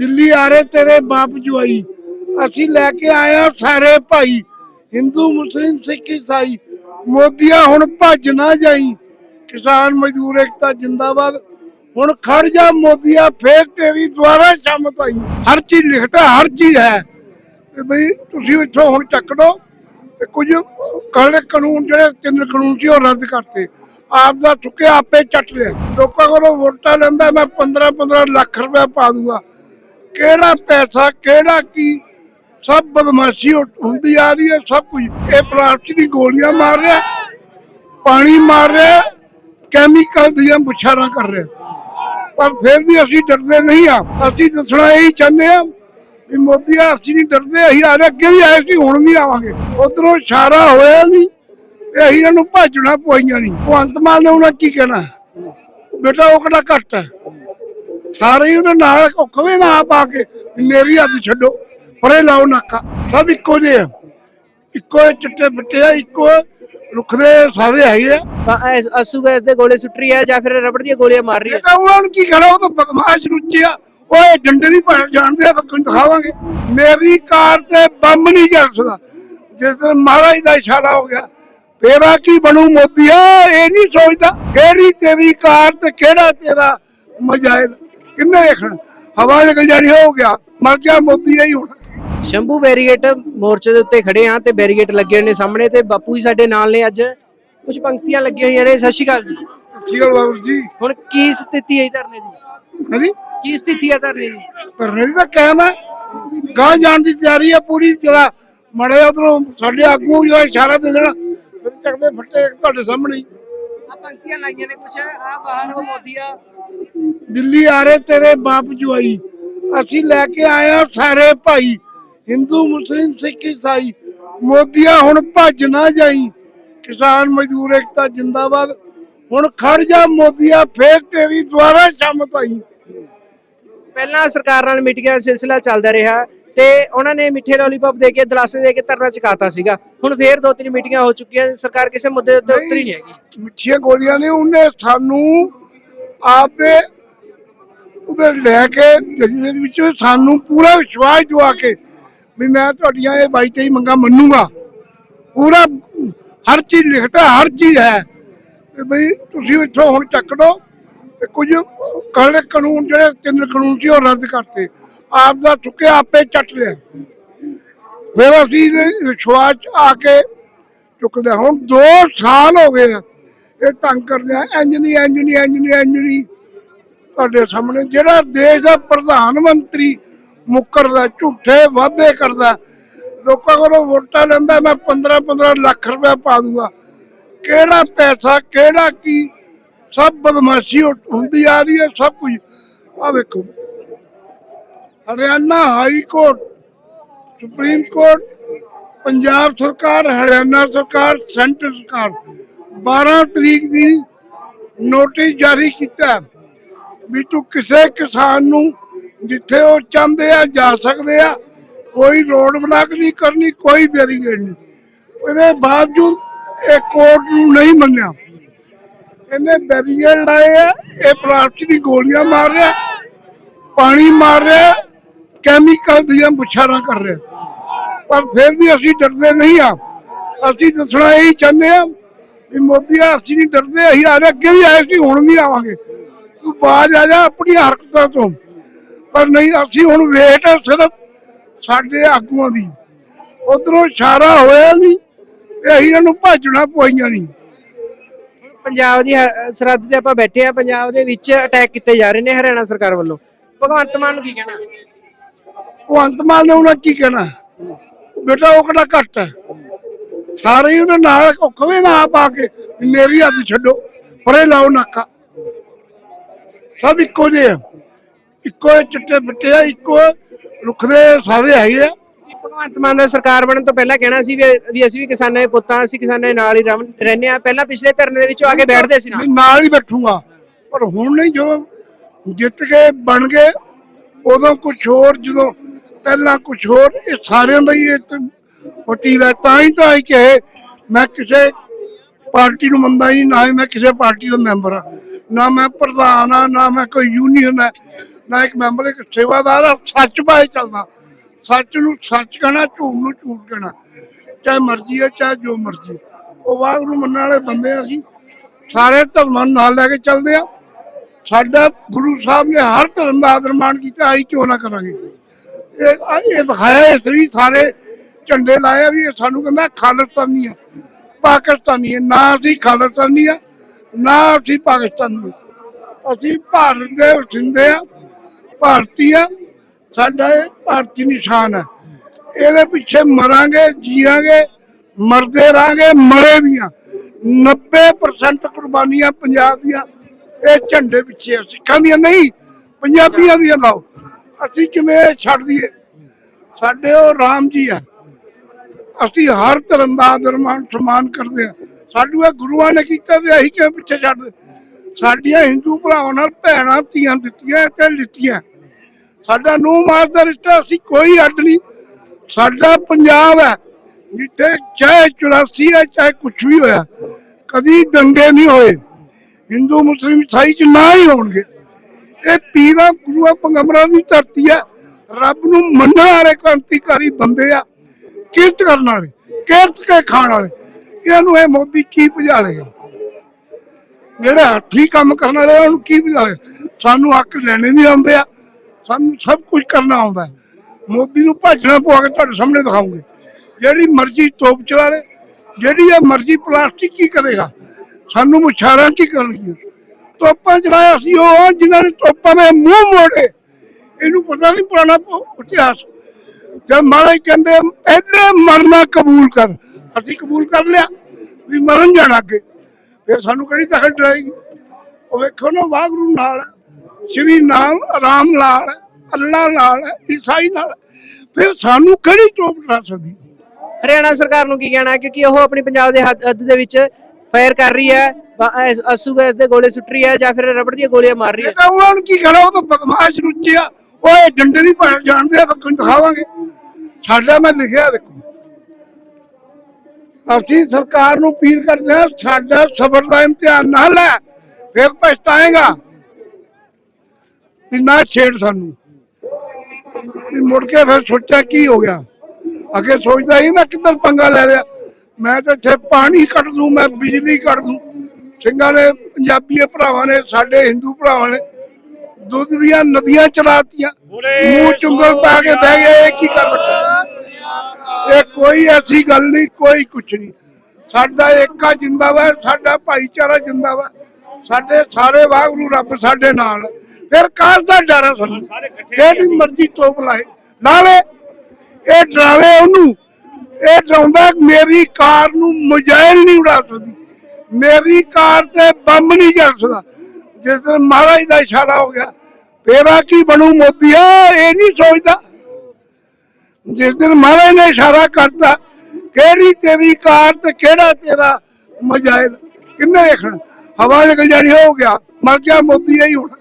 ਦਿੱਲੀ ਆ ਰਹੇ ਤੇਰੇ ਬਾਪ ਜੁਆਈ ਅਸੀਂ ਲੈ ਕੇ ਆਏ ਆ ਸਾਰੇ ਭਾਈ। ਹਿੰਦੂ, ਮੁਸਲਿਮ, ਸਿੱਖ, ਈਸਾਈ। ਮੋਦੀਆ ਹੁਣ ਭੱਜ ਨਾ ਜਾਈ। ਕਿਸਾਨ ਮਜ਼ਦੂਰ ਏਕਤਾ ਜਿੰਦਾਬਾਦ। ਹੁਣ ਖੜ ਜਾ ਮੋਦੀਆ, ਫੇਰ ਤੇਰੀ ਦੁਆਰਾ ਸ਼ਾਮਤ ਆਈ। ਹਰ ਚੀਜ਼ ਲਿਖਤਾ ਹਰ ਚੀਜ਼ ਹੈ। ਤੇ ਬਈ ਤੁਸੀਂ ਇੱਥੋਂ ਹੁਣ ਚੱਕ ਦੋ ਤੇ ਕੁਝ ਕਾਲੇ ਕਾਨੂੰਨ ਜਿਹੜੇ ਤਿੰਨ ਕਾਨੂੰਨ ਸੀ ਉਹ ਰੱਦ ਕਰਤੇ। ਆਪ ਦਾ ਚੁੱਕਿਆ, ਆਪੇ ਚੱਟ ਲਿਆ। ਲੋਕਾਂ ਕੋਲੋਂ ਵੋਟਾਂ ਲੈਂਦਾ, ਮੈਂ 15 15 ਲੱਖ ਰੁਪਏ ਪਾ ਦੂੰਗਾ। ਕਿਹੜਾ ਪੈਸਾ, ਕਿਹੜਾ ਕੀ? ਸਭ ਬਦਮਾਸ਼ੀ ਹੁੰਦੀ ਆ ਰਹੀ ਹੈ, ਸਭ ਕੁਝ। ਇਹ ਪਲਾਸਟਿਕ ਦੀ ਗੋਲੀਆਂ ਮਾਰ ਰਿਹਾ ਪਾਣੀ ਮਾਰ ਰਿਹਾ ਕੈਮੀਕਲ ਦੀਆਂ ਬੁਛਾਰਾਂ ਕਰ ਰਿਹਾ ਪਰ ਫਿਰ ਵੀ ਅਸੀਂ ਡਰਦੇ ਨਹੀਂ ਆ। ਅਸੀਂ ਦੱਸਣਾ ਇਹੀ ਚਾਹੁੰਦੇ ਆ ਵੀ ਮੋਦੀ ਆ, ਅਸੀਂ ਨਹੀਂ ਡਰਦੇ, ਅਸੀਂ ਆ ਰਹੇ ਅੱਗੇ ਵੀ ਆਏ ਸੀ, ਹੁਣ ਵੀ ਆਵਾਂਗੇ। ਉਧਰੋਂ ਇਸ਼ਾਰਾ ਹੋਇਆ ਨਹੀਂ ਤੇ ਅਸੀਂ ਇਹਨਾਂ ਨੂੰ ਭੱਜਣਾ ਪਵਾਈਆਂ ਨਹੀਂ। ਭਗਵੰਤ ਮਾਨ ਨੇ ਉਹਨਾਂ ਕੀ ਕਹਿਣਾ? ਬੇਟਾ, ਉਹ ਕਿਹੜਾ ਘੱਟ ਹੈ? ਸਾਰੇ ਉਹਦੇ ਨਾਲ ਕਵੇ ਨਾ ਆਪ ਆ ਕੇ ਮੇਰੀ ਹੱਥ ਛੱਡੋ। ਪਰੇ ਲਾਓ ਨਾਕਾ। ਸਭ ਇੱਕੋ ਜਿਹੇ ਆ। ਇੱਕੋ ਜਿਹੇ ਚਿੱਟੇ ਬਿੱਟੇ ਆ ਇੱਕੋ ਰੁੱਖ ਦੇ ਸਾਰੇ ਹੈਗੇ ਆ। ਤਾਂ ਐਸ- ਅਸੂ ਗੈਸ ਦੇ ਗੋਲੇ ਸੁੱਟ ਰਹੀ ਹੈ ਜਾਂ ਫਿਰ ਰਬੜ ਦੀਆਂ ਗੋਲੀਆਂ ਮਾਰ ਰਹੀ ਹੈ ਇਹ ਤਾਂ ਉਹਨਾਂ ਨੂੰ ਕੀ ਕਹਿਣਾ ਉਹ ਤਾਂ ਬਦਮਾਸ਼ ਰੁੱਚੇ ਆ। ਇਹ ਡੰਡੇ ਦੀ ਭਾਣ ਜਾਣਦੇ ਆ ਬੱਕਣ ਦਿਖਾਵਾਂਗੇ। ਮੇਰੀ ਕਾਰ ਤੇ ਬੰਬ ਨਹੀਂ ਚੱਲ ਸਕਦਾ ਜਿਸ ਦਿਨ ਮਹਾਰਾਜ ਦਾ ਇਸ਼ਾਰਾ ਹੋ ਗਿਆ। ਤੇਰਾ ਕੀ ਬਣੂ ਮੋਦੀਆ ਇਹ ਨਹੀਂ ਸੋਚਦਾ ਕਿਹੜੀ ਤੇਰੀ ਕਾਰ ਤੇ ਕਿਹੜਾ ਤੇਰਾ ਮਜਾਇਲ? ਕਿੰਨੇ ਦੇਖਣਾ ਹਵਾ ਨਿਕਲ ਜਾਣੀ ਹੋ ਗਿਆ। ਮਰ ਗਿਆ ਮੋਦੀ ਹੀ ਹੁਣ। ਸ਼ੰਭੂ ਬੈਰੀਗੇਟ ਮੋਰਚੇ ਦੇ ਉੱਤੇ ਖੜੇ ਆ ਤੇ ਬੈਰੀਗੇਟ ਲੱਗੇ ਹੋਏ ਨੇ ਸਾਹਮਣੇ ਤੇ ਬਾਪੂ ਜੀ ਸਾਡੇ ਨਾਲ ਨੇ ਅੱਜ। ਕੁਝ ਪੰਕਤੀਆਂ ਲੱਗੀਆਂ ਹੋਈਆਂ ਨੇ। ਸਤਿ ਸ਼੍ਰੀ ਅਕਾਲ ਜੀ। ਸੀਲ ਬਾਬੂ ਜੀ। ਹੁਣ ਕੀ ਸਥਿਤੀ ਹੈ ਧਰਨੇ ਦੀ? ਹਾਂਜੀ? ਕੀ ਸਥਿਤੀ ਹੈ ਧਰਨੇ ਦੀ? ਧਰਨੇ ਦੀ ਤਾਂ ਕਾਇਮ ਹੈ। ਗਾਂ ਜਾਣ ਦੀ ਤਿਆਰੀ ਹੈ ਪੂਰੀ। ਜਿਹੜਾ ਮੜੇ ਉਧਰੋਂ ਸਾਡੇ ਆਗੂ ਜਿਹੜਾ ਇਸ਼ਾਰਾ ਦੇ ਦੇਣਾ ਫਿਰ ਚੱਕਦੇ ਫੱਟੇ ਤੁਹਾਡੇ ਸਾਹਮਣੇ। ਆ ਪੰਕਤੀਆਂ ਲਾਈਆਂ ਨੇ ਕੁਝ ਆ ਬਾਹਰ ਉਹ ਮੋਦੀ ਆ। ਦਿੱਲੀ ਆ ਰਹੇ ਤੇਰੇ ਬਾਪ ਜੁਆਈ। ਅਸੀਂ ਲੈ ਕੇ ਆਏ ਆ ਸਾਰੇ ਭਾਈ ਹਿੰਦੂ ਮੁਸਲਿਮ ਸਿੱਖ ਈਸਾਈ। ਮੋਦੀਆ ਹੁਣ ਭੱਜ ਨਾ ਜਾਈ। ਕਿਸਾਨ ਮਜ਼ਦੂਰ ਏਕਤਾ ਜਿੰਦਾਬਾਦ। ਹੁਣ ਖੜ ਜਾ ਮੋਦੀਆ ਫੇਰ ਤੇਰੀ ਦੁਆਰਾ ਸ਼ਾਮਤ ਆਈ ਪਹਿਲਾਂ ਸਰਕਾਰ ਨਾਲ ਮੀਟਿੰਗਾਂ ਦਾ ਸਿਲਸਿਲਾ ਚੱਲਦਾ ਰਿਹਾ। ਤੇ ਉਹਨਾਂ ਨੇ ਮਿੱਠੇ ਲੋਲੀਪੌਪ ਦੇ ਕੇ, ਦਲਾਸੇ ਦੇ ਕੇ ਧਰਨਾ ਚੁਕਾਤਾ ਸੀਗਾ। ਹੁਣ ਫੇਰ ਦੋ ਤਿੰਨ ਮੀਟਿੰਗਾਂ ਹੋ ਚੁੱਕੀਆਂ, ਸਰਕਾਰ ਕਿਸੇ ਮੁੱਦੇ ਉੱਤੇ ਉਤਰੀ ਨਹੀਂ ਹੈਗੀ। ਮਿੱਠੀਆਂ ਗੋਲੀਆਂ ਨੇ, ਉਹਨੇ ਸਾਨੂੰ ਆਪਦੇ ਉਹਦੇ ਲੈ ਕੇ ਜਜ਼ਬੇ ਦੇ ਵਿੱਚ, ਸਾਨੂੰ ਪੂਰਾ ਵਿਸ਼ਵਾਸ ਦਵਾ ਕੇ ਵੀ ਮੈਂ ਤੁਹਾਡੀਆਂ ਇਹ ਬਾਈ ਤੇਈ ਮੰਗਾ ਮੰਨੂਗਾ। ਪੂਰਾ, ਹਰ ਚੀਜ਼ ਲਿਖਤਾ, ਹਰ ਚੀਜ਼ ਹੈ। ਤੇ ਬਈ ਤੁਸੀਂ ਇੱਥੋਂ ਹੁਣ ਚੱਕ ਦੋ, ਤੇ ਕੁਝ ਕਾਲੇ ਕਾਨੂੰਨ ਜਿਹੜੇ ਤਿੰਨ ਕਾਨੂੰਨ ਸੀ ਉਹ ਰੱਦ ਕਰਤੇ। ਆਪ ਦਾ ਚੁੱਕਿਆ, ਆਪੇ ਚੱਟ ਲਿਆ। ਫਿਰ ਅਸੀਂ ਵਿਸ਼ਵਾਸ ਆ ਕੇ ਚੁੱਕਦੇ ਹਾਂ। ਹੁਣ 2 ਸਾਲ ਹੋ ਗਏ ਆ, ਇਹ ਤੰਗ ਕਰਦੇ ਆ। ਇੰਜ ਨਹੀਂ ਇੰਜ ਨਹੀਂ ਇੰਜ ਨਹੀਂ ਇੰਜ ਨਹੀਂ ਤੁਹਾਡੇ ਸਾਹਮਣੇ। ਜਿਹੜਾ ਦੇਸ਼ ਦਾ ਪ੍ਰਧਾਨ ਮੰਤਰੀ ਮੁੱਕਰਦਾ, ਝੂਠੇ ਵਾਅਦੇ ਕਰਦਾ, ਲੋਕਾਂ ਕੋਲੋਂ ਵੋਟਾਂ ਲੈਂਦਾ, ਮੈਂ 15 15 ਲੱਖ ਰੁਪਏ ਪਾ ਦੂੰਗਾ। ਕਿਹੜਾ ਪੈਸਾ, ਕਿਹੜਾ ਕੀ, ਸਭ ਬਦਮਾਸ਼ੀ ਹੁੰਦੀ ਆ ਰਹੀ ਹੈ, ਸਭ ਕੁਝ। ਆ ਵੇਖੋ। Haryana high court, supreme court, Punjab ਸਰਕਾਰ, ਹਰਿਆਣਾ ਸਰਕਾਰ, ਸੈਂਟਰ ਸਰਕਾਰ। 12 ਤਰੀਕ ਦੀ ਨੋਟਿਸ ਜਾਰੀ ਕੀਤਾ ਵੀ ਤੂੰ ਕਿਸੇ ਕਿਸਾਨ ਨੂੰ ਜਿੱਥੇ ਉਹ ਚਾਹੁੰਦੇ ਆ ਜਾ ਸਕਦੇ ਆ, ਕੋਈ ਰੋਡ ਬਲਾਕ ਨਹੀਂ ਕਰਨੀ, ਕੋਈ ਬੈਰੀਗੇਡ ਨਹੀਂ। ਇਹਦੇ ਬਾਵਜੂਦ ਇਹ ਕੋਰਟ ਨੂੰ ਨਹੀਂ ਮੰਨਿਆ। ਇਹਨੇ ਬੈਰੀਗੇਡ ਲਾਏ ਆ, ਇਹ ਪਲਾਸਟਿਕ ਦੀ ਗੋਲੀਆਂ ਮਾਰ ਰਿਹਾ, ਪਾਣੀ ਮਾਰ ਰਿਹਾ ਕੈਮੀਕਲ ਦੀਆਂ ਬੁਛਾਰਾਂ ਕਰ ਰਿਹਾ ਪਰ ਫਿਰ ਵੀ ਅਸੀਂ ਡਰਦੇ ਨਹੀਂ ਆ ਅਸੀਂ ਦੱਸਣਾ ਇਹੀ ਚਾਹੁੰਦੇ ਆ ਵੀ ਮੋਦੀ ਅਸੀਂ ਨਹੀਂ ਡਰਦੇ, ਅਸੀਂ ਆ ਰਹੇ ਅੱਗੇ ਵੀ ਆਏ ਸੀ, ਹੁਣ ਵੀ ਆਵਾਂਗੇ। ਤੂੰ ਬਾਜ ਆ ਜਾ ਆਪਣੀਆਂ ਹਰਕਤਾਂ ਤੋਂ। ਪਰ ਨਹੀਂ, ਅਸੀਂ ਹੁਣ ਵੇਟ ਸਿਰਫ ਸਾਡੇ ਆਗੂਆਂ ਦੀ। ਉਧਰੋਂ ਇਸ਼ਾਰਾ ਹੋਇਆ ਨਹੀਂ ਤੇ ਅਸੀਂ ਇਹਨਾਂ ਨੂੰ ਭੱਜਣਾ ਪਵਾਈਆਂ ਨਹੀਂ। ਪੰਜਾਬ ਦੀ ਹ- ਸਰਹੱਦ ਤੇ ਆਪਾਂ ਬੈਠੇ ਆ ਪੰਜਾਬ ਦੇ ਵਿੱਚ ਅਟੈਕ ਕੀਤੇ ਜਾ ਰਹੇ ਨੇ ਹਰਿਆਣਾ ਸਰਕਾਰ ਵੱਲੋਂ। ਭਗਵੰਤ ਮਾਨ ਨੂੰ ਕੀ ਕਹਿਣਾ? ਭਗਵੰਤ ਮਾਨ ਨੇ ਉਹਨਾਂ ਕੀ ਕਹਿਣਾ? ਬੇਟਾ ਉਹ ਕਿਹੜਾ ਘੱਟ ਹੈ? ਸਾਰੇ ਹੀ ਉਹਦੇ ਨਾਲ ਕਵੇ ਨਾ ਆਪ ਆ ਕੇ ਮੇਰੀ ਹੱਥ ਛੱਡੋ ਪਰੇ ਲਾਓ ਨਾਕਾ। ਸਭ ਇੱਕੋ ਜਿਹੇ ਆ। ਇੱਕੋ ਚਿੱਟੇ ਬਿੱਟੇ ਆ ਇੱਕੋ ਰੁੱਖ ਦੇ ਸਾਰੇ ਹੈਗੇ ਆ। ਭਗਵੰਤ ਮਾਨ ਦਾ ਸਰਕਾਰ ਬਣਨ ਤੋਂ ਪਹਿਲਾਂ ਕਹਿਣਾ ਸੀ ਵੀ ਅਸੀਂ ਵੀ ਕਿਸਾਨਾਂ ਦੇ ਪੁੱਤਾਂ ਅਸੀਂ ਕਿਸਾਨਾਂ ਦੇ ਨਾਲ ਹੀ ਰਹਿੰਦੇ ਆ ਪਹਿਲਾਂ ਪਿਛਲੇ ਧਰਨੇ ਦੇ ਵਿੱਚੋਂ ਆ ਕੇ ਬੈਠਦੇ ਸੀ ਨਾਲ। ਹੀ ਬੈਠੂਗਾ। ਪਰ ਹੁਣ ਨਹੀਂ ਜੋ ਜਿੱਤ ਕੇ ਬਣ ਗਏ ਉਦੋਂ ਕੁਝ ਹੋਰ ਜਦੋਂ ਪਹਿਲਾਂ ਕੁਝ ਹੋਰ ਇਹ ਸਾਰਿਆਂ ਦਾ ਹੀ ਇੱਕ ਵਤੀਰਾ ਹੈ। ਤਾਂ ਹੀ ਤਾਂ ਹੀ ਕਿ ਮੈਂ ਕਿਸੇ ਪਾਰਟੀ ਨੂੰ ਮੰਨਦਾ ਹੀ ਨਾ ਹੀ ਮੈਂ ਕਿਸੇ ਪਾਰਟੀ ਦਾ ਮੈਂਬਰ ਆ ਨਾ ਮੈਂ ਪ੍ਰਧਾਨ ਆ ਨਾ ਮੈਂ ਕੋਈ ਯੂਨੀਅਨ ਆ ਨਾ ਇੱਕ ਮੈਂਬਰ, ਇੱਕ ਸੇਵਾਦਾਰ ਆ ਸੱਚ ਪਾਏ ਚੱਲਦਾ। ਸੱਚ ਨੂੰ ਸੱਚ ਕਹਿਣਾ, ਝੂਠ ਨੂੰ ਝੂਠ ਕਹਿਣਾ। ਚਾਹੇ ਮਰਜ਼ੀ ਹੈ, ਚਾਹੇ ਜੋ ਮਰਜ਼ੀ ਉਹ ਵਾਗ ਨੂੰ ਮੰਨਣ ਵਾਲੇ ਬੰਦੇ ਆ ਅਸੀਂ। ਸਾਰੇ ਧਰਮਾਂ ਨੂੰ ਨਾਲ ਲੈ ਕੇ ਚੱਲਦੇ ਆ ਸਾਡਾ ਗੁਰੂ ਸਾਹਿਬ ਨੇ ਹਰ ਧਰਮ ਦਾ ਆਦਰ ਮਾਣ ਕੀਤਾ, ਅਸੀਂ ਕਿਉਂ ਨਾ ਕਰਾਂਗੇ? ਇਹ ਇਹ ਦਿਖਾਇਆ ਇਸ ਲਈ ਸਾਰੇ ਝੰਡੇ ਲਾਏ ਆ ਵੀ ਇਹ ਸਾਨੂੰ ਕਹਿੰਦਾ ਖਾਲਿਸਤਾਨੀ ਆ, ਪਾਕਿਸਤਾਨੀ ਹੈ ਨਾ ਅਸੀਂ ਖਾਲਿਸਤਾਨੀ ਆ, ਨਾ ਅਸੀਂ ਪਾਕਿਸਤਾਨੀ ਅਸੀਂ ਭਾਰਤ ਦੇ ਵਸਿੰਦੇ ਆ, ਭਾਰਤੀ ਆ। ਸਾਡਾ ਇਹ ਭਾਰਤੀ ਨਿਸ਼ਾਨ ਹੈ ਇਹਦੇ ਪਿੱਛੇ ਮਰਾਂਗੇ ਜੀਵਾਂਗੇ ਮਰਦੇ ਰਾਂਗੇ ਮਰੇ ਦੀਆਂ 90% ਕੁਰਬਾਨੀਆਂ ਪੰਜਾਬ ਦੀਆਂ, ਇਹ ਝੰਡੇ ਪਿੱਛੇ ਸਿੱਖਾਂ ਦੀਆਂ ਨਹੀਂ, ਪੰਜਾਬੀਆਂ ਦੀਆਂ ਲਾਓ। ਅਸੀਂ ਕਿਵੇਂ ਛੱਡ ਦਈਏ? ਸਾਡੇ ਉਹ ਰਾਮ ਜੀ ਆ। ਅਸੀਂ ਹਰ ਧਰਮ ਦਾ ਆਦਰ, ਮਾਨ, ਸਨਮਾਨ ਕਰਦੇ ਆ। ਸਾਡੂ ਇਹ ਗੁਰੂਆਂ ਨੇ ਕੀਤਾ ਤੇ ਅਸੀਂ ਕਿਉਂ ਪਿੱਛੇ ਛੱਡ ਸਾਡੀਆਂ ਹਿੰਦੂ ਭਰਾਵਾਂ ਨਾਲ ਭੈਣਾਂ, ਧੀਆਂ ਦਿੱਤੀਆਂ ਤੇ ਲਿੱਤੀਆਂ। ਸਾਡਾ ਨੂੰ ਮਾਰ ਦਾ ਰਿਸ਼ਤਾ, ਅਸੀਂ ਕੋਈ ਅੱਡ ਨਹੀਂ। ਸਾਡਾ ਪੰਜਾਬ ਹੈ। ਜਿੱਥੇ ਚਾਹੇ 84 ਹੈ, ਚਾਹੇ ਕੁਝ ਵੀ ਹੋਇਆ, ਕਦੀ ਦੰਗੇ ਨਹੀਂ ਹੋਏ। ਹਿੰਦੂ, ਮੁਸਲਿਮ ਇਸਾਈ ਚ ਨਾ ਹੀ ਹੋਣਗੇ। ਇਹ ਪੀਰਾਂ ਗੁਰੂਆਂ ਪੰਗੰਬਰਾਂ ਦੀ ਧਰਤੀ ਹੈ। ਰੱਬ ਨੂੰ ਮੰਨਣ ਵਾਲੇ ਕ੍ਰਾਂਤੀਕਾਰੀ ਬੰਦੇ ਆ, ਕਿਰਤ ਕਰਨ ਵਾਲੇ, ਕਿਰਤ ਕੇ ਖਾਣ ਵਾਲੇ। ਇਹਨਾਂ ਨੂੰ ਇਹ ਮੋਦੀ ਕੀ ਭਜਾਲੇਗਾ? ਜਿਹੜੇ ਹੱਥੀ ਕੰਮ ਕਰਨ ਵਾਲੇ ਉਹਨੂੰ ਕੀ ਭਜਾਲੇ ਸਾਨੂੰ ਹੱਕ ਲੈਣੇ ਨਹੀਂ ਆਉਂਦੇ ਆ, ਸਾਨੂੰ ਸਭ ਕੁਝ ਕਰਨਾ ਆਉਂਦਾ ਮੋਦੀ ਨੂੰ ਭਾਜਣਾ ਪਵਾ ਕੇ ਤੁਹਾਡੇ ਸਾਹਮਣੇ ਦਿਖਾਉਂਗੇ। ਜਿਹੜੀ ਮਰਜ਼ੀ ਤੋਪ ਚਲਾ ਲੇ, ਜਿਹੜੀ ਇਹ ਮਰਜ਼ੀ ਪਲਾਸਟਿਕ ਕੀ ਕਰੇਗਾ? ਸਾਨੂੰ ਮੁਛਾਰਾਂ ਕੀ ਕਰਨਗੀਆਂ? ਤੋਪਾਂ ਚਲਾਇਆ ਸੀ ਉਹ ਆ ਜਿਨ੍ਹਾਂ ਨੇ ਤੋਪਾਂ ਦੇ ਮੂੰਹ ਮੋੜੇ। ਇਹਨੂੰ ਪਤਾ ਨਹੀਂ ਪੁਰਾਣਾ ਇਤਿਹਾਸ। ਜਦ ਮਹਾਰਾਜ ਕਹਿੰਦੇ ਪਹਿਲੇ ਮਰਨਾ ਕਬੂਲ ਕਰ। ਅਸੀਂ ਕਬੂਲ ਕਰ ਲਿਆ ਵੀ ਮਰਨ ਜਾਣਾ ਅੱਗੇ। ਫਿਰ ਸਾਨੂੰ ਕਿਹੜੀ ਤਖਤ ਡਰਾਏਗੀ ਉਹ ਵੇਖੋ ਨਾ ਵਾਹਿਗੁਰੂ ਨਾਲ ਹੈ, ਸ਼੍ਰੀ ਨਾਮ ਰਾਮ ਨਾਲ ਹੈ, ਅੱਲਾ ਨਾਲ ਈਸਾਈ ਨਾਲ ਫਿਰ ਸਾਨੂੰ ਕਿਹੜੀ ਟੋਪ ਡਰਾ ਸਕਦੀ? ਹਰਿਆਣਾ ਸਰਕਾਰ ਨੂੰ ਕੀ ਕਹਿਣਾ ਕਿਉਂਕਿ ਉਹ ਆਪਣੀ ਪੰਜਾਬ ਦੇ ਹੱਦ ਹੱਦ ਦੇ ਵਿੱਚ ਫਾਇਰ ਕਰ ਰਹੀ ਹੈ। ਅਸੂ ਗੈਸ ਦੇ ਗੋਲੇ ਸੁੱਟ ਰਹੀ ਹੈ ਜਾਂ ਫਿਰ ਰਬੜ ਦੀਆਂ ਗੋਲੀਆਂ ਮਾਰ ਰਹੀ ਹੈ? ਤਾਂ ਉਹਨਾਂ ਨੂੰ ਕੀ ਕਰਾਂ, ਉਹ ਤਾਂ ਬਦਮਾਸ਼ ਰੁੱਚੇ ਆ ਉਹ ਇਹ ਡੰਡੇ ਦੀ ਭਾਣ ਜਾਣਦੇ ਆ ਬੱਕਣ ਦਿਖਾਵਾਂਗੇ। ਸਾਡਾ ਮੈਂ ਲਿਖਿਆ ਦੇਖੋ। ਅਸੀਂ ਸਰਕਾਰ ਨੂੰ ਅਪੀਲ ਕਰਦੇ ਹਾਂ ਸਾਡਾ ਸਬਰ ਦਾ ਇਮਤਿਹਾਨ ਨਾ ਲੈ, ਫਿਰ ਪਛਤਾਏਗਾ। ਵੀ ਨਾ ਛੇੜ ਸਾਨੂੰ। ਵੀ ਮੁੜ ਕੇ ਫਿਰ ਸੋਚਿਆ ਕੀ ਹੋ ਗਿਆ। ਅੱਗੇ ਸੋਚਦਾ ਸੀ ਨਾ ਕਿੱਧਰ ਪੰਗਾ ਲੈ ਲਿਆ। ਮੈਂ ਤਾਂ ਇੱਥੇ ਪਾਣੀ ਕੱਢ ਦੂੰ, ਮੈਂ ਬਿਜਲੀ ਕੱਢ ਦੂੰ। ਸਿੰਘਾਂ ਨੇ ਪੰਜਾਬੀ ਭਰਾਵਾਂ ਨੇ ਸਾਡੇ ਹਿੰਦੂ ਭਰਾਵਾਂ ਨੇ ਦੁੱਧ ਦੀਆਂ ਨਦੀਆਂ ਚਲਾਤੀਆਂ। ਮੂੰਹ ਚੁੰਗਲ ਪਾ ਕੇ ਬਹਿ ਗਏ ਇਹ ਕੀ ਕਰ ਬੈਠੇ ਇਹ ਕੋਈ ਐਸੀ ਗੱਲ ਨਹੀਂ ਕੋਈ ਕੁਛ ਨਹੀਂ। ਸਾਡਾ ਏਕਾ ਜਿੰਦਾ ਵਾ ਸਾਡਾ ਭਾਈਚਾਰਾ ਜਿੰਦਾ ਵਾ। ਸਾਡੇ ਸਾਰੇ ਵਾਹਿਗੁਰੂ ਰੱਬ ਸਾਡੇ ਨਾਲ। ਫਿਰ ਕਾਹ ਦਾ ਡਰ ਹੈ ਸਾਨੂੰ ਮਰਜ਼ੀ ਤੋਪ ਲਾਏ। ਨਾਲੇ ਇਹ ਡਰਾਵੇ ਉਹਨੂੰ। ਇਹ ਡਰਾਉਂਦਾ ਮੇਰੀ ਕਾਰ ਨੂੰ ਮਜਾਇਲ ਨਹੀਂ ਉਡਾ ਸਕਦੀ। ਮੇਰੀ ਕਾਰ ਤੇ ਬੰਬ ਨਹੀਂ ਜਾ ਸਕਦਾ। ਜਿਸ ਦਿਨ ਮਹਾਰਾਜ ਦਾ ਇਸ਼ਾਰਾ ਹੋ ਗਿਆ ਤੇਰਾ ਕੀ ਬਣੂ ਮੋਦੀਆ ਇਹ ਨਹੀਂ ਸੋਚਦਾ। ਜਿਸ ਦਿਨ ਮਹਾਰਾਜ ਨੇ ਇਸ਼ਾਰਾ ਕਰਤਾ, ਕਿਹੜੀ ਤੇਰੀ ਕਾਰ ਤੇ ਕਿਹੜਾ ਤੇਰਾ ਮਜਾਇਲ? ਕਿੰਨੇ ਦੇਖਣ ਹਵਾ ਨਿਕਲ ਜਾਣੀ, ਹੋ ਗਿਆ। ਮਰ ਗਿਆ ਮੋਦੀ ਹੀ ਹੋਣਾ।